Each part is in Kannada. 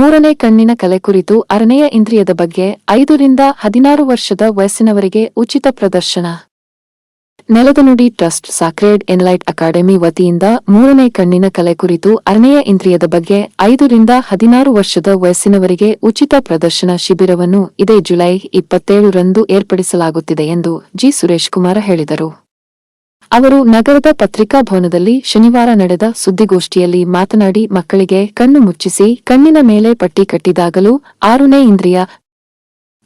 ಮೂರನೇ ಕಣ್ಣಿನ ಕಲೆ ಕುರಿತು ಅರನೆಯ ಇಂದ್ರಿಯದ ಬಗ್ಗೆ ಐದರಿಂದ ಹದಿನಾರು ವರ್ಷದ ವಯಸ್ಸಿನವರಿಗೆ ಉಚಿತ ಪ್ರದರ್ಶನ. ನೆಲದ ನುಡಿ ಟ್ರಸ್ಟ್ ಸಾಕ್ರೇಡ್ ಎನ್ಲೈಟ್ ಅಕಾಡೆಮಿ ವತಿಯಿಂದ ಮೂರನೇ ಕಣ್ಣಿನ ಕಲೆ ಕುರಿತು ಅರನೆಯ ಇಂದ್ರಿಯದ ಬಗ್ಗೆ ಐದರಿಂದ ಹದಿನಾರು ವರ್ಷದ ವಯಸ್ಸಿನವರಿಗೆ ಉಚಿತ ಪ್ರದರ್ಶನ ಶಿಬಿರವನ್ನು ಇದೇ ಜುಲೈ ಇಪ್ಪತ್ತೇಳರಂದು ಏರ್ಪಡಿಸಲಾಗುತ್ತಿದೆ ಎಂದು ಜಿ. ಸುರೇಶ್ ಕುಮಾರ್ ಹೇಳಿದರು. ಅವರು ನಗರದ ಪತ್ರಿಕಾ ಭವನದಲ್ಲಿ ಶನಿವಾರ ನಡೆದ ಸುದ್ದಿಗೋಷ್ಠಿಯಲ್ಲಿ ಮಾತನಾಡಿ ಮಕ್ಕಳಿಗೆ ಕಣ್ಣು ಮುಚ್ಚಿಸಿ ಕಣ್ಣಿನ ಮೇಲೆ ಪಟ್ಟಿ ಕಟ್ಟಿದಾಗಲೂ ಆರುನೇ ಇಂದ್ರಿಯ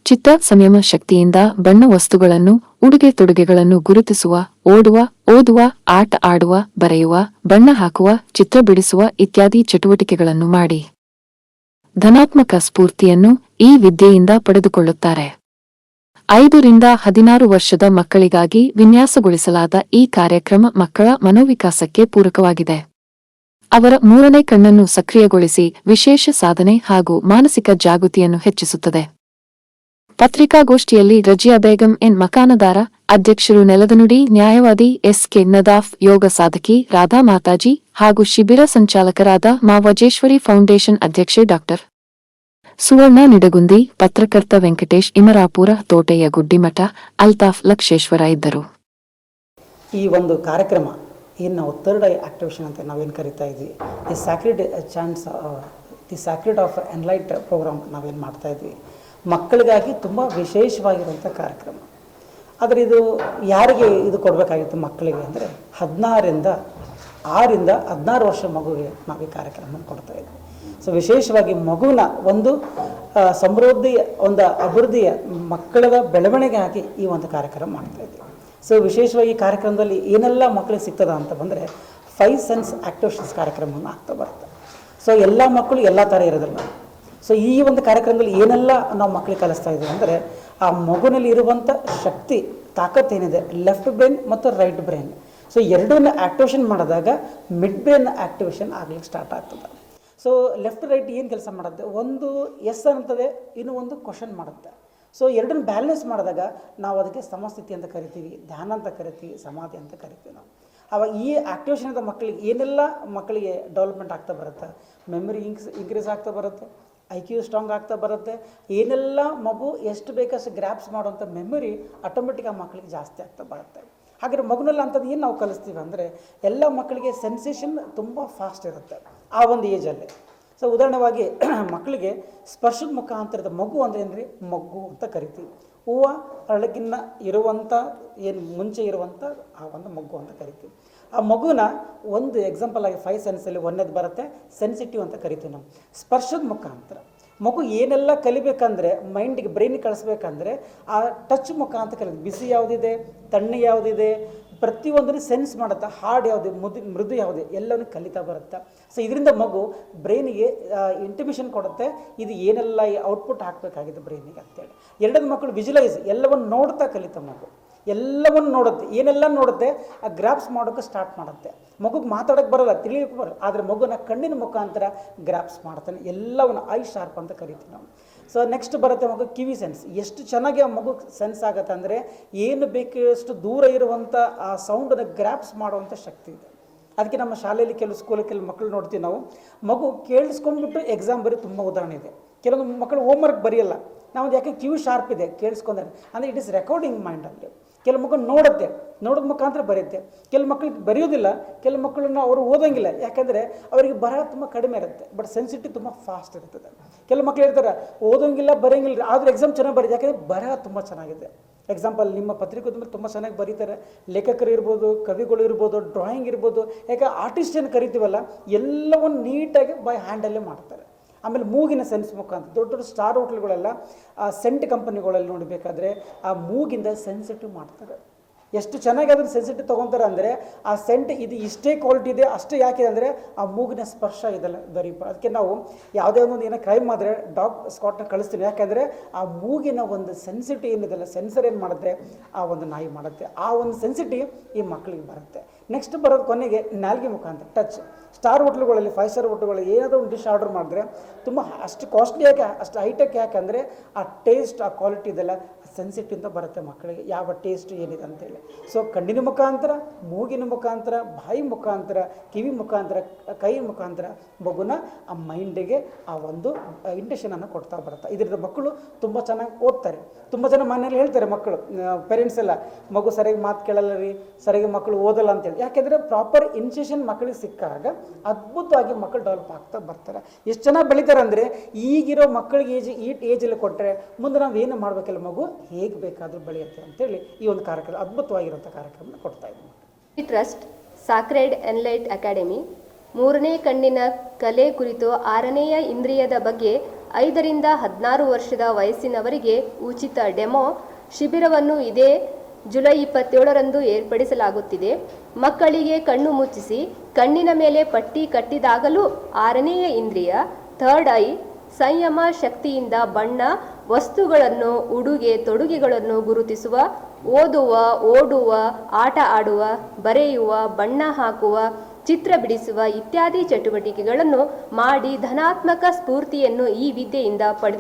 ಚಿತ್ತ ಸಂಯಮ ಶಕ್ತಿಯಿಂದ ಬಣ್ಣ ವಸ್ತುಗಳನ್ನು, ಉಡುಗೆ ತೊಡುಗೆಗಳನ್ನು ಗುರುತಿಸುವ, ಓಡುವ, ಓದುವ, ಆಟ ಆಡುವ, ಬರೆಯುವ, ಬಣ್ಣ ಹಾಕುವ, ಚಿತ್ರ ಬಿಡಿಸುವ ಇತ್ಯಾದಿ ಚಟುವಟಿಕೆಗಳನ್ನು ಮಾಡಿ. ಧನಾತ್ಮಕ ಸ್ಫೂರ್ತಿಯನ್ನು ಈ ವಿದ್ಯೆಯಿಂದ ಪಡೆದುಕೊಳ್ಳುತ್ತಾರೆ. ಐದರಿಂದ ಹದಿನಾರು ವರ್ಷದ ಮಕ್ಕಳಿಗಾಗಿ ವಿನ್ಯಾಸಗೊಳಿಸಲಾದ ಈ ಕಾರ್ಯಕ್ರಮ ಮಕ್ಕಳ ಮನೋವಿಕಾಸಕ್ಕೆ ಪೂರಕವಾಗಿದೆ. ಅವರ ಮೂರನೇ ಕಣ್ಣನ್ನು ಸಕ್ರಿಯಗೊಳಿಸಿ ವಿಶೇಷ ಸಾಧನೆ ಹಾಗೂ ಮಾನಸಿಕ ಜಾಗೃತಿಯನ್ನು ಹೆಚ್ಚಿಸುತ್ತದೆ. ಪತ್ರಿಕಾಗೋಷ್ಠಿಯಲ್ಲಿ ರಜಿಯಾ ಬೇಗಂ ಎನ್ ಮಕಾನದಾರ, ಅಧ್ಯಕ್ಷರು ನೆಲದನುಡಿ ನ್ಯಾಯವಾದಿ ಎಸ್ ಕೆ ನದಾಫ್, ಯೋಗ ಸಾಧಕಿ ರಾಧಾ ಮಾತಾಜಿ ಹಾಗೂ ಶಿಬಿರ ಸಂಚಾಲಕರಾದ ಮಾ ವಜೇಶ್ವರಿ ಫೌಂಡೇಶನ್ ಅಧ್ಯಕ್ಷೆ ಡಾಕ್ಟರ್ ಸುವರ್ಣ ನಿಡಗುಂದಿ ಪತ್ರಕರ್ತ ವೆಂಕಟೇಶ್, ಇಮರಾಪುರ, ತೋಟೆಯ ಗುಡ್ಡಿಮಠ, ಅಲ್ತಾಫ್ ಲಕ್ಷೇಶ್ವರ ಇದ್ದರು. ಈ ಒಂದು ಕಾರ್ಯಕ್ರಮ ಏನು ನಾವು ಥರ್ಡ್ ಐ ಆಕ್ಟಿವೇಶನ್ ಅಂತ ನಾವೇನು ಕರಿತಾ ಇದ್ವಿ the sacred chance the sacred of enlight program ನಾವೇನು ಮಾಡ್ತಾ ಇದ್ವಿ. ಮಕ್ಕಳಿಗಾಗಿ ತುಂಬ ವಿಶೇಷವಾಗಿರುವಂಥ ಕಾರ್ಯಕ್ರಮ. ಆದರೆ ಇದು ಯಾರಿಗೆ ಇದು ಕೊಡಬೇಕಾಗಿತ್ತು ಮಕ್ಕಳಿಗೆ ಅಂದರೆ ಹದಿನಾರರಿಂದ ಆರಿಂದ ಹದಿನಾರು ವರ್ಷ ಮಗುವಿಗೆ ನಾವು ಈ ಕಾರ್ಯಕ್ರಮ ಕೊಡ್ತಾ ಇದ್ವಿ. ಸೊ ವಿಶೇಷವಾಗಿ ಮಗುವಿನ ಒಂದು ಸಮೃದ್ಧಿಯ ಒಂದು ಅಭಿವೃದ್ಧಿಯ ಮಕ್ಕಳ ಬೆಳವಣಿಗೆಗಾಗಿ ಈ ಒಂದು ಕಾರ್ಯಕ್ರಮ ಮಾಡ್ತಾ ಇದ್ದೀವಿ ಸೊ ವಿಶೇಷವಾಗಿ ಈ ಕಾರ್ಯಕ್ರಮದಲ್ಲಿ ಏನೆಲ್ಲ ಮಕ್ಕಳಿಗೆ ಸಿಗ್ತದ ಅಂತ ಬಂದರೆ ಫೈವ್ ಸೆನ್ಸ್ ಆಕ್ಟಿವೇಶನ್ಸ್ ಕಾರ್ಯಕ್ರಮವನ್ನು ಆಗ್ತಾ ಬರುತ್ತೆ. ಸೊ ಎಲ್ಲ ಮಕ್ಕಳು ಎಲ್ಲ ಥರ ಇರೋದಿಲ್ಲ. ಸೊ ಈ ಒಂದು ಕಾರ್ಯಕ್ರಮದಲ್ಲಿ ಏನೆಲ್ಲ ನಾವು ಮಕ್ಕಳಿಗೆ ಕಲಿಸ್ತಾ ಇದ್ದೀವಿ ಅಂದರೆ, ಆ ಮಗುನಲ್ಲಿ ಇರುವಂಥ ಶಕ್ತಿ ತಾಕತ್ತೇನಿದೆ ಲೆಫ್ಟ್ ಬ್ರೈನ್ ಮತ್ತು ರೈಟ್ ಬ್ರೈನ್ ಸೊ ಎರಡನ್ನ ಆಕ್ಟಿವೇಷನ್ ಮಾಡಿದಾಗ ಮಿಡ್ ಬ್ರೈನ್ ಆಕ್ಟಿವೇಶನ್ ಆಗ್ಲಿಕ್ಕೆ ಸ್ಟಾರ್ಟ್ ಆಗ್ತದೆ. ಸೊ ಲೆಫ್ಟ್ ರೈಟ್ ಏನು ಕೆಲಸ ಮಾಡುತ್ತೆ? ಒಂದು ಎಸ್ ಅಂತದೆ ಇನ್ನು ಒಂದು ಕ್ವಶನ್ ಮಾಡುತ್ತೆ. ಸೊ ಎರಡನ್ನ ಬ್ಯಾಲೆನ್ಸ್ ಮಾಡಿದಾಗ ನಾವು ಅದಕ್ಕೆ ಸಮಸ್ಥಿತಿ ಅಂತ ಕರಿತೀವಿ, ಧ್ಯಾನ ಅಂತ ಕರಿತೀವಿ, ಸಮಾಧಿ ಅಂತ ಕರಿತೀವಿ ನಾವು. ಅವಾಗ ಈ ಆಕ್ಟಿವೇಶನ್ ಅಂತ ಮಕ್ಕಳಿಗೆ ಏನೆಲ್ಲ ಮಕ್ಕಳಿಗೆ ಡೆವಲಪ್ಮೆಂಟ್ ಆಗ್ತಾ ಬರುತ್ತೆ? ಮೆಮರಿ ಇಂಕ್ಸ್ ಇನ್ಕ್ರೀಸ್ ಆಗ್ತಾ ಬರುತ್ತೆ ಐ ಕ್ಯೂ ಸ್ಟ್ರಾಂಗ್ ಆಗ್ತಾ ಬರುತ್ತೆ, ಏನೆಲ್ಲ ಮಗು ಎಷ್ಟು ಬೇಕಷ್ಟು ಗ್ರ್ಯಾಪ್ಸ್ ಮಾಡುವಂಥ ಮೆಮೊರಿ ಆಟೋಮೆಟಿಕ್ ಆ ಮಕ್ಕಳಿಗೆ ಜಾಸ್ತಿ ಆಗ್ತಾ ಬರುತ್ತೆ. ಹಾಗಾದ್ರೆ ಮಗುನಲ್ಲಿ ಅಂಥದ್ದು ಏನು ನಾವು ಕಲಿಸ್ತೀವಿ ಅಂದರೆ ಎಲ್ಲ ಮಕ್ಕಳಿಗೆ ಸೆನ್ಸೇಷನ್ ತುಂಬ ಫಾಸ್ಟ್ ಇರುತ್ತೆ. ಆ ಒಂದು ಏಜಲ್ಲಿ ಸೊ ಉದಾಹರಣವಾಗಿ ಮಕ್ಕಳಿಗೆ ಸ್ಪರ್ಶದ ಮುಖಾಂತರದ ಮಗು ಅಂದರೆ ಏನ್ರಿ? ಮಗ್ಗು ಅಂತ ಕರಿತೀವಿ. ಹೂವು ಅರಳಗಿನ್ನ ಇರುವಂಥ ಏನು ಮುಂಚೆ ಇರುವಂಥ ಆ ಒಂದು ಮಗು ಅಂತ ಕರಿತೀವಿ. ಆ ಮಗುನ ಒಂದು ಎಕ್ಸಾಂಪಲ್ ಆಗಿ ಫೈವ್ ಸೆನ್ಸಲ್ಲಿ ಒಂದೇದು ಬರುತ್ತೆ ಸೆನ್ಸಿಟಿವ್ ಅಂತ ಕರಿತೀವಿ ನಾವು. ಸ್ಪರ್ಶದ ಮುಖಾಂತರ. ಮಗು ಏನೆಲ್ಲ ಕಲಿಬೇಕಂದ್ರೆ ಮೈಂಡಿಗೆ ಬ್ರೈನಿಗೆ ಕಳಿಸ್ಬೇಕಂದ್ರೆ, ಆ ಟಚ್ ಮುಖಾಂತರ ಕಲಿ ಬಿಸಿ ಯಾವುದಿದೆ? ತಣ್ಣಗೆ ಯಾವುದಿದೆ? ಪ್ರತಿಯೊಂದನ್ನು ಸೆನ್ಸ್ ಮಾಡುತ್ತಾ ಹಾರ್ಡ್ ಯಾವುದು, ಮುದು, ಮೃದು ಯಾವುದು, ಎಲ್ಲವನ್ನು ಕಲಿತಾ ಬರುತ್ತೆ. ಸೊ ಇದರಿಂದ ಮಗು ಬ್ರೈನಿಗೆ ಇಂಟಿಮಿಷನ್ ಕೊಡುತ್ತೆ. ಇದು ಏನೆಲ್ಲ ಔಟ್ಪುಟ್ ಹಾಕಬೇಕಾಗಿದೆ ಬ್ರೈನಿಗೆ ಅಂತೇಳಿ. ಎರಡನೇ ಮಕ್ಕಳು ವಿಜುಲೈಸ್ ಎಲ್ಲವನ್ನು ನೋಡ್ತಾ ಕಲಿತ ಮಗು. ಎಲ್ಲವನ್ನು ನೋಡುತ್ತೆ. ಏನೆಲ್ಲ ನೋಡುತ್ತೆ? ಆ ಗ್ರಾಪ್ಸ್ ಮಾಡೋಕ್ಕೆ ಸ್ಟಾರ್ಟ್ ಮಾಡುತ್ತೆ. ಮಗುಗೆ ಮಾತಾಡೋಕ್ಕೆ ಬರಲ್ಲ ತಿಳಿಯೋಕ್ಕೆ ಬರಲ್ಲ. ಆದರೆ ಮಗುನ ಕಣ್ಣಿನ ಮುಖಾಂತರ ಗ್ರಾಪ್ಸ್ ಮಾಡ್ತಾನೆ. ಎಲ್ಲವನ್ನು ಐ ಶಾರ್ಪ್ ಅಂತ ಕರಿತೀವಿ ನಾವು. ಸೊ ನೆಕ್ಸ್ಟ್ ಬರುತ್ತೆ ಮಗು ಕಿವಿ ಸೆನ್ಸ್ ಎಷ್ಟು ಚೆನ್ನಾಗಿ ಆ ಮಗು ಸೆನ್ಸ್ ಆಗುತ್ತೆ ಅಂದರೆ ಏನು ಬೇಕಷ್ಟು ದೂರ ಇರುವಂಥ ಆ ಸೌಂಡನ್ನು ಗ್ರಾಪ್ಸ್ ಮಾಡುವಂಥ ಶಕ್ತಿ ಇದೆ. ಅದಕ್ಕೆ ನಮ್ಮ ಶಾಲೆಯಲ್ಲಿ ಕೆಲವು ಸ್ಕೂಲಲ್ಲಿ ಕೆಲವು ಮಕ್ಕಳು ನೋಡ್ತೀವಿ ನಾವು. ಮಗು ಕೇಳಿಸ್ಕೊಂಡ್ಬಿಟ್ಟು ಎಕ್ಸಾಮ್ ಬರೀ ತುಂಬ ಉದಾಹರಣೆ ಇದೆ. ಕೆಲವೊಂದು ಮಕ್ಕಳು ಹೋಮ್ವರ್ಕ್ ಬರೆಯಲ್ಲ. ನಾವು ಯಾಕೆ ಕ್ಯೂ ಶಾರ್ಪ್ ಇದೆ ಕೇಳಿಸ್ಕೊಂಡ್ರೆ. ಅಂದರೆ ಇಟ್ ಇಸ್ ರೆಕಾರ್ಡಿಂಗ್ ಮೈಂಡಲ್ಲಿ ಕೆಲವು ಮಕ್ಕಳು ನೋಡುತ್ತೆ, ನೋಡೋದ ಮುಖಾಂತರ ಬರೆಯುತ್ತೆ. ಕೆಲವು ಮಕ್ಕಳಿಗೆ ಬರೆಯೋದಿಲ್ಲ ಕೆಲವು ಮಕ್ಕಳನ್ನ ಅವರು ಓದೋಂಗಿಲ್ಲ. ಯಾಕೆಂದರೆ ಅವರಿಗೆ ಬರಹ ತುಂಬ ಕಡಿಮೆ ಇರುತ್ತೆ ಬಟ್ ಸೆನ್ಸಿಟಿವ್ ತುಂಬ ಫಾಸ್ಟ್ ಇರ್ತದೆ. ಕೆಲವು ಮಕ್ಕಳು ಇರ್ತಾರೆ ಓದೋಂಗಿಲ್ಲ, ಬರೆಯೋಂಗಿಲ್ಲ, ಆದರೆ ಎಕ್ಸಾಮ್ ಚೆನ್ನಾಗಿ ಬರೀತಾರೆ ಯಾಕಂದರೆ ಬರಹ ತುಂಬ ಚೆನ್ನಾಗಿದೆ. ಎಕ್ಸಾಂಪಲ್ ನಿಮ್ಮ ಪತ್ರಿಕೋದ್ಯಮ ತುಂಬ ಚೆನ್ನಾಗಿ ಬರೀತಾರೆ. ಲೇಖಕರು ಇರ್ಬೋದು, ಕವಿಗಳು ಇರ್ಬೋದು ಡ್ರಾಯಿಂಗ್ ಇರ್ಬೋದು ಯಾಕೆ ಆರ್ಟಿಸ್ಟ್ ಏನು ಕರಿತೀವಲ್ಲ, ಎಲ್ಲವನ್ನು ನೀಟಾಗಿ ಬೈ ಹ್ಯಾಂಡಲ್ಲೇ ಮಾಡ್ತಾರೆ. ಆಮೇಲೆ ಮೂಗಿನ ಸೆನ್ಸ್ ಮುಖಾಂತರ, ದೊಡ್ಡ ದೊಡ್ಡ ಸ್ಟಾರ್ ಹೋಟ್ಲ್ಗಳೆಲ್ಲ ಆ ಸೆಂಟ್ ಕಂಪನಿಗಳಲ್ಲಿ ನೋಡಬೇಕಾದ್ರೆ ಆ ಮೂಗಿಂದ ಸೆನ್ಸಿಟಿವ್ ಮಾಡ್ತಾರೆ. ಎಷ್ಟು ಚೆನ್ನಾಗಿ ಅದನ್ನು ಸೆನ್ಸಿಟಿವ್ ತೊಗೊತಾರೆ ಅಂದರೆ, ಆ ಸೆಂಟ್ ಇದು ಇಷ್ಟೇ ಕ್ವಾಲಿಟಿ ಇದೆ, ಅಷ್ಟೇ ಯಾಕಿದೆ ಅಂದರೆ, ಆ ಮೂಗಿನ ಸ್ಪರ್ಶ ಇದೆಲ್ಲ ವೆರಿ ಅದಕ್ಕೆ ನಾವು ಯಾವುದೇ ಒಂದು ಏನೋ ಕ್ರೈಮ್ ಆದರೆ ಡಾಗ್ ಸ್ಕಾಟ್ನ ಕಳಿಸ್ತೀನಿ ಯಾಕೆಂದರೆ, ಆ ಮೂಗಿನ ಒಂದು ಸೆನ್ಸಿಟಿ ಏನಿದೆಲ್ಲ ಸೆನ್ಸರ್ ಏನು ಮಾಡುತ್ತೆ ಆ ಒಂದು ನಾಯಿ ಮಾಡುತ್ತೆ. ಆ ಒಂದು ಸೆನ್ಸಿಟಿ ಈ ಮಕ್ಕಳಿಗೆ ಬರುತ್ತೆ. ನೆಕ್ಸ್ಟ್ ಬರೋದು ಕೊನೆಗೆ ನಾಲ್ಗೆ ಮುಖಾಂತರ. ಟಚ್ ಸ್ಟಾರ್ ಹೋಟ್ಲುಗಳಲ್ಲಿ ಫೈವ್ ಸ್ಟಾರ್ ಹೋಟ್ಲುಗಳಲ್ಲಿ ಏನಾದರೂ ಒಂದು ಡಿಶ್ ಆರ್ಡರ್ ಮಾಡಿದ್ರೆ ತುಂಬ ಅಷ್ಟು ಕಾಸ್ಟ್ಲಿ ಯಾಕೆ ಅಷ್ಟು ಹೈಟೆಕ್ ಯಾಕಂದರೆ ಆ ಟೇಸ್ಟ್ ಆ ಕ್ವಾಲಿಟಿ ಇದೆಲ್ಲ ಸೆನ್ಸಿಟಿವ್ ಬರುತ್ತೆ ಮಕ್ಕಳಿಗೆ. ಯಾವ ಟೇಸ್ಟ್ ಏನಿದೆ ಅಂತೇಳಿ ಸೊ ಕಣ್ಣಿನ ಮುಖಾಂತರ, ಮೂಗಿನ ಮುಖಾಂತರ, ಬಾಯಿ ಮುಖಾಂತರ, ಕಿವಿ ಮುಖಾಂತರ, ಕೈ ಮುಖಾಂತರ, ಮಗುನ ಆ ಮೈಂಡಿಗೆ ಆ ಒಂದು ಇಂಟೆಷನನ್ನು ಕೊಡ್ತಾ ಬರುತ್ತೆ. ಇದರಿಂದ ಮಕ್ಕಳು ತುಂಬ ಚೆನ್ನಾಗಿ ಓದ್ತಾರೆ. ತುಂಬ ಜನ ಮನೇಲಿ ಹೇಳ್ತಾರೆ ಮಕ್ಕಳು ಪೇರೆಂಟ್ಸ್ ಎಲ್ಲ, ಮಗು ಸರಿಯಾಗಿ ಮಾತು ಕೇಳಲ್ಲ ರೀ, ಸರಿಯಾಗಿ ಮಕ್ಕಳು ಓದಲ್ಲ ಅಂತೇಳಿ ಯಾಕೆಂದರೆ ಪ್ರಾಪರ್ ಇನ್ಸ್ಟಿಟ್ಯೂಷನ್ ಮಕ್ಕಳಿಗೆ ಸಿಕ್ಕಾಗ ಅದ್ಭುತವಾಗಿ ಮಕ್ಕಳು ಡೆವಲಪ್ ಆಗ್ತಾ ಬರ್ತಾರೆ. ಎಷ್ಟು ಜನ ಬೆಳಿತಾರೆ ಅಂದರೆ ಈಗಿರೋ ಮಕ್ಕಳಿಗೆ ಏಜ್ ಈ ಏಜಲ್ಲಿ ಕೊಟ್ಟರೆ ಮುಂದೆ ನಾವು ಏನು ಮಾಡಬೇಕಲ್ಲ ಮಗು? ಹೇಗೆ ಬೇಕಾದರೂ ಬೆಳೆಯುತ್ತೆ ಅಂತೇಳಿ ಈ ಒಂದು ಕಾರ್ಯಕ್ರಮ ಅದ್ಭುತವಾಗಿರುವಂಥ ಕಾರ್ಯಕ್ರಮ ಕೊಡ್ತಾ ಇದ್ದೀವಿ ಟ್ರಸ್ಟ್ ಸಾಕ್ರೆಡ್ ಎನ್ಲೈಟ್ ಅಕಾಡೆಮಿ ಮೂರನೇ ಕಣ್ಣಿನ ಕಲೆ ಕುರಿತು ಆರನೆಯ ಇಂದ್ರಿಯದ ಬಗ್ಗೆ ಐದರಿಂದ ಹದಿನಾರು ವರ್ಷದ ವಯಸ್ಸಿನವರಿಗೆ ಉಚಿತ ಡೆಮೋ, ಶಿಬಿರವನ್ನು ಇದೇ ಜುಲೈ ಇಪ್ಪತ್ತೇಳರಂದು ಏರ್ಪಡಿಸಲಾಗುತ್ತಿದೆ. ಮಕ್ಕಳಿಗೆ ಕಣ್ಣು ಮುಚ್ಚಿಸಿ, ಕಣ್ಣಿನ ಮೇಲೆ ಪಟ್ಟಿ ಕಟ್ಟಿದಾಗಲೂ ಆರನೆಯ ಇಂದ್ರಿಯ, ಥರ್ಡ್ ಐ, ಸಂಯಮ ಶಕ್ತಿಯಿಂದ ಬಣ್ಣ, ವಸ್ತುಗಳನ್ನು, ಉಡುಗೆ, ತೊಡುಗೆಗಳನ್ನು ಗುರುತಿಸುವ, ಓದುವ, ಓಡುವ, ಆಟ ಆಡುವ, ಬರೆಯುವ, ಬಣ್ಣ ಹಾಕುವ, ಚಿತ್ರ ಬಿಡಿಸುವ ಇತ್ಯಾದಿ ಚಟುವಟಿಕೆಗಳನ್ನು ಮಾಡಿ ಧನಾತ್ಮಕ ಸ್ಫೂರ್ತಿಯನ್ನು ಈ ವಿದ್ಯೆಯಿಂದ ಪಡೆದು